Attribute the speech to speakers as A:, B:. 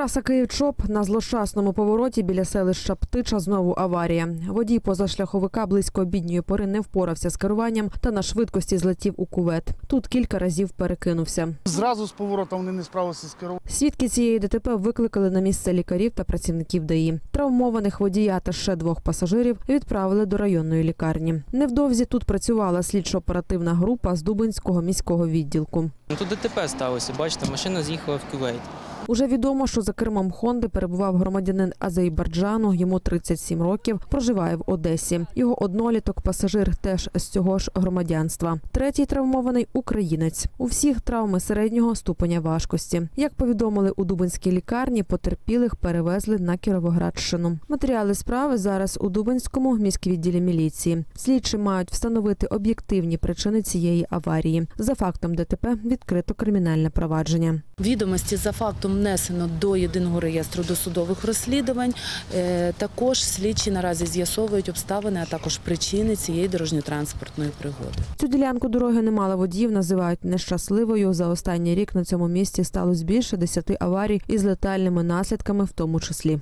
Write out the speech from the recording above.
A: Траса Київ-Чоп на злощасному повороті біля селища Птича знову аварія. Водій позашляховика близько обідньої пори не впорався з керуванням та на швидкості злетів у кувет. Тут кілька разів перекинувся.
B: Зразу з поворотом вони не справилися з керуванням.
A: Свідки цієї ДТП викликали на місце лікарів та працівників ДАІ. Травмованих водія та ще двох пасажирів відправили до районної лікарні. Невдовзі тут працювала слідчо-оперативна група з Дубинського міського відділку.
C: Ну, Тут ДТП сталося, бачите, машина з'їхала в кювейт.
A: Уже відомо, що за кермом Хонди перебував громадянин Азербайджану, йому 37 років, проживає в Одесі. Його одноліток, пасажир теж з цього ж громадянства. Третій травмований українець. У всіх травми середнього ступеня важкості. Як повідомили у Дубинській лікарні, потерпілих перевезли на Кіровоградщину. Матеріали справи зараз у Дубинському міськвідділі міліції. Слідчі мають встановити об'єктивні причини цієї аварії. За фактом ДТП відкрито кримінальне провадження.
D: Відомості за фактом внесено до єдиного реєстру досудових розслідувань. Е, Також слідчі наразі з'ясовують обставини, а також причини цієї дорожньо-транспортної пригоди.
A: Цю ділянку дороги немало водіїв називають нещасливою. За останній рік на цьому місці сталося більше десяти аварій із летальними наслідками, в тому числі.